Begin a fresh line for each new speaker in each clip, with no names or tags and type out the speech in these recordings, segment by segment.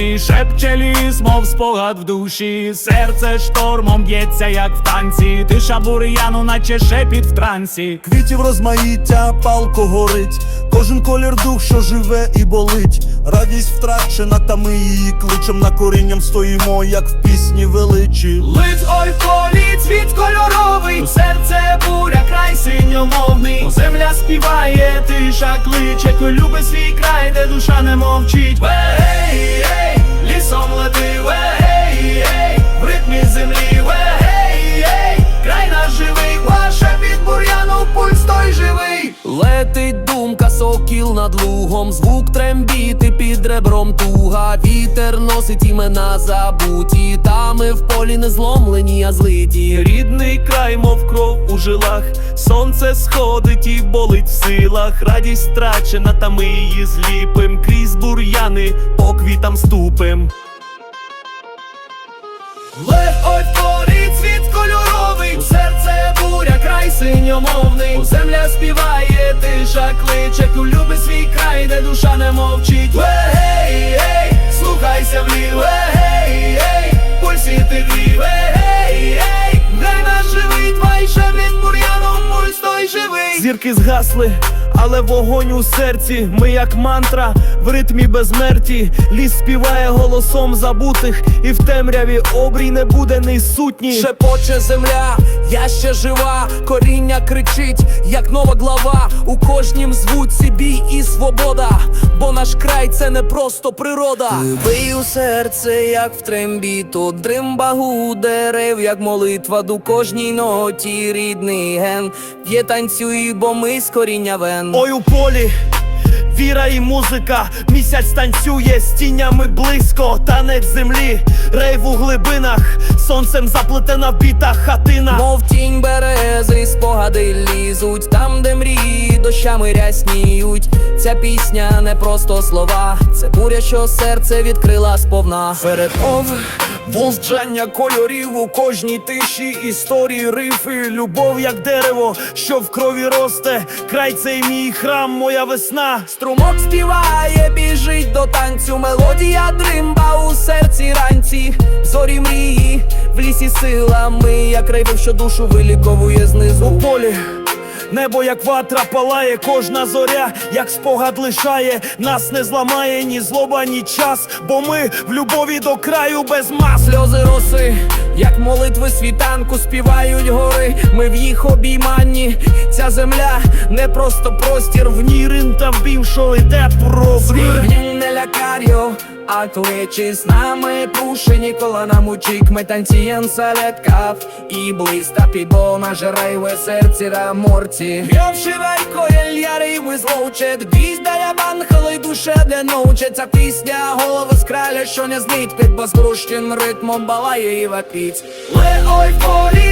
сонці, шепче ліс, мов спогад в душі, серце штормом б'ється, як в танці, тиша бур'яну, наче шепіт в трансі.
Квітів розмаїття, палко горить, кожен колір дух, що живе і болить. Радість втрачена, та ми її кличем на корінням стоїмо, як в пісні величі.
Лит ой в полі цвіт кольоровий, у серце буря, край синьомовний. Земля співає, тиша кличе, любить свій край, де душа не мовчить. Вей, ей, лісом лети, вей, ей,
сокіл над лугом, звук трембіти під ребром туга, вітер носить імена забуті, та ми в полі не зломлені, а злиті.
Рідний край, мов кров у жилах, сонце сходить і болить в силах, радість втрачена, та ми її зліпим, крізь бур'яни по квітам ступим. Лев не мовчить. Ей, гей, слухайся влів, ей, гей, пульсі ти вів, ей, гей, де наш живий, твай шеврін бур'яном, пульс той живий. Зірки згасли. Але вогонь у серці, ми як мантра в ритмі безсмерті. Ліс співає голосом забутих, і в темряві обрій не буде несутній.
Шепоче земля, я ще жива, коріння кричить, як нова глава. У кожнім звуці бій і свобода, бо наш край це не просто природа. Бий у серце, як в трембіту, дримба дерев, як молитва до кожній ноті, рідний ген. П'є танцюй, бо ми з коріння вен.
Ой у полі. Віра і музика, місяць танцює з тінями близько, танець землі, рейв у глибинах, сонцем заплетена в бітах хатина.
Мов тінь берези, спогади лізуть, там, де мрії дощами рясніють. Ця пісня не просто слова, це буря, що серце відкрила сповна.
Передмов, вовчання кольорів у кожній тиші, історії, рифи, любов, як дерево, що в крові росте. Край цей мій храм, моя весна.
Струмок співає, біжить до танцю, мелодія дримба у серці ранці, зорі мрії, в лісі силами, як рейвив, що душу виліковує знизу.
У полі. Небо, як ватра, палає, кожна зоря, як спогад лишає, нас не зламає ні злоба, ні час, бо ми в любові до краю без мас.
Сльози роси, як молитви світанку, співають гори, ми в їх обійманні. Ця земля не просто простір, в ній
Нірин та вбів, що йде
не лякар'ю, а кличі з нами пуши Нікола нам учик, ми танцієм серед кав і блиста підона жирайве серці раморці. Вшивайко, ельяри ви злоучет, гвізда я банхали душе де научить Ця пісня голова з краля, що не знить під безгрущим ритмом балає і вапіть.
Ле ой полі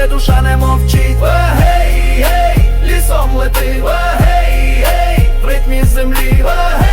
де душа не мовчить. Е, гей, гей, лісом лети, е, гей, гей, в ритмі землі. Е,